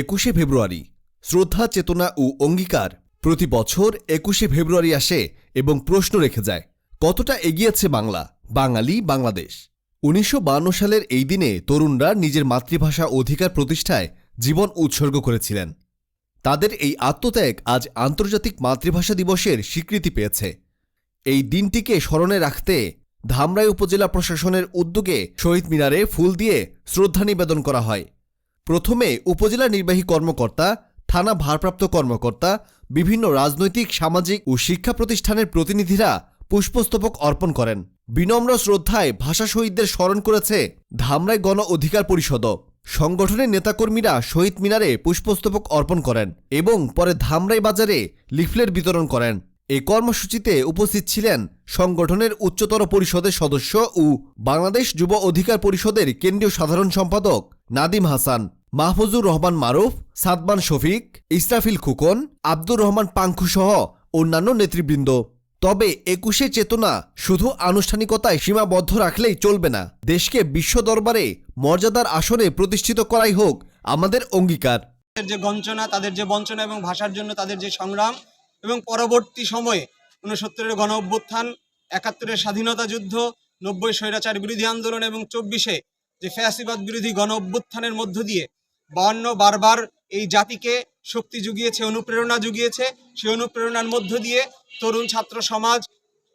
একুশে ফেব্রুয়ারি, শ্রদ্ধা, চেতনা ও অঙ্গীকার প্রতি বছর একুশে ফেব্রুয়ারি আসে এবং প্রশ্ন রেখে যায়, কতটা এগিয়েছে বাংলা, বাঙালি, বাংলাদেশ? উনিশশো সালের এই দিনে তরুণরা নিজের মাতৃভাষা অধিকার প্রতিষ্ঠায় জীবন উৎসর্গ করেছিলেন। তাদের এই আত্মত্যাগ আজ আন্তর্জাতিক মাতৃভাষা দিবসের স্বীকৃতি পেয়েছে। এই দিনটিকে স্মরণে রাখতে ধামরাই উপজেলা প্রশাসনের উদ্যোগে শহীদ মিনারে ফুল দিয়ে শ্রদ্ধা নিবেদন করা হয়। প্রথমে উপজেলা নির্বাহী কর্মকর্তা, থানা ভারপ্রাপ্ত কর্মকর্তা, বিভিন্ন রাজনৈতিক, সামাজিক ও শিক্ষা প্রতিষ্ঠানের প্রতিনিধিরা পুষ্পস্তবক অর্পণ করেন। বিনম্র শ্রদ্ধায় ভাষা শহীদদের স্মরণ করেছে ধামরাই গণ অধিকার পরিষদও। সংগঠনের নেতাকর্মীরা শহীদ মিনারে পুষ্পস্তবক অর্পণ করেন এবং পরে ধামরাই বাজারে লিফলেট বিতরণ করেন। এই কর্মসূচিতে উপস্থিত ছিলেন সংগঠনের উচ্চতর পরিষদের সদস্য ও বাংলাদেশ যুব অধিকার পরিষদের কেন্দ্রীয় সাধারণ সম্পাদক নাদিম হাসান। মাহফুজুর রহমান মারুফ, সাদমান শফিক, ইসরাফিল খুকন, আব্দুর রহমান পাঙ্খু সহ অন্যান্য নেতৃবৃন্দ। তবে একুশে চেতনা শুধু আনুষ্ঠানিকতায় সীমাবদ্ধ রাখলেই চলবে না। দেশকে বিশ্ব দরবারে মর্যাদার আসনে প্রতিষ্ঠিত করাই হোক আমাদের অঙ্গীকার। যে গঞ্চনা তাদের যে বঞ্চনা এবং ভাষার জন্য তাদের যে সংগ্রাম এবং পরবর্তী সময়ে উনসত্তরের গণ অভ্যুত্থান, একাত্তরের স্বাধীনতা যুদ্ধ, নব্বই স্বৈরাচার বিরোধী আন্দোলন এবং চব্বিশে যে ফ্যাসিবাদ বিরোধী গণ অভ্যুত্থানের মধ্য দিয়ে বান্ন বারবার এই জাতিকে শক্তি জুগিয়েছে, অনুপ্রেরণা জুগিয়েছে। সেই অনুপ্রেরণার মধ্য দিয়ে তরুণ ছাত্র সমাজ,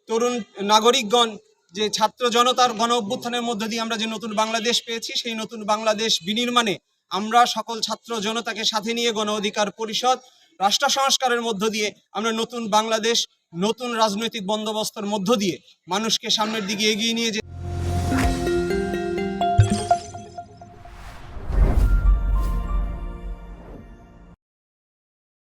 তরুণ নাগরিকগণ, যে ছাত্র জনতার গণ অভ্যুত্থানের মধ্য দিয়ে আমরা যে নতুন বাংলাদেশ পেয়েছি, সেই নতুন বাংলাদেশ বিনির্মাণে আমরা সকল ছাত্র জনতাকে সাথে নিয়ে গণ অধিকার পরিষদ, রাষ্ট্র সংস্কারের মধ্য দিয়ে আমরা নতুন বাংলাদেশ, নতুন রাজনৈতিক বন্দোবস্তের মধ্য দিয়ে মানুষকে সামনের দিকে এগিয়ে নিয়ে যে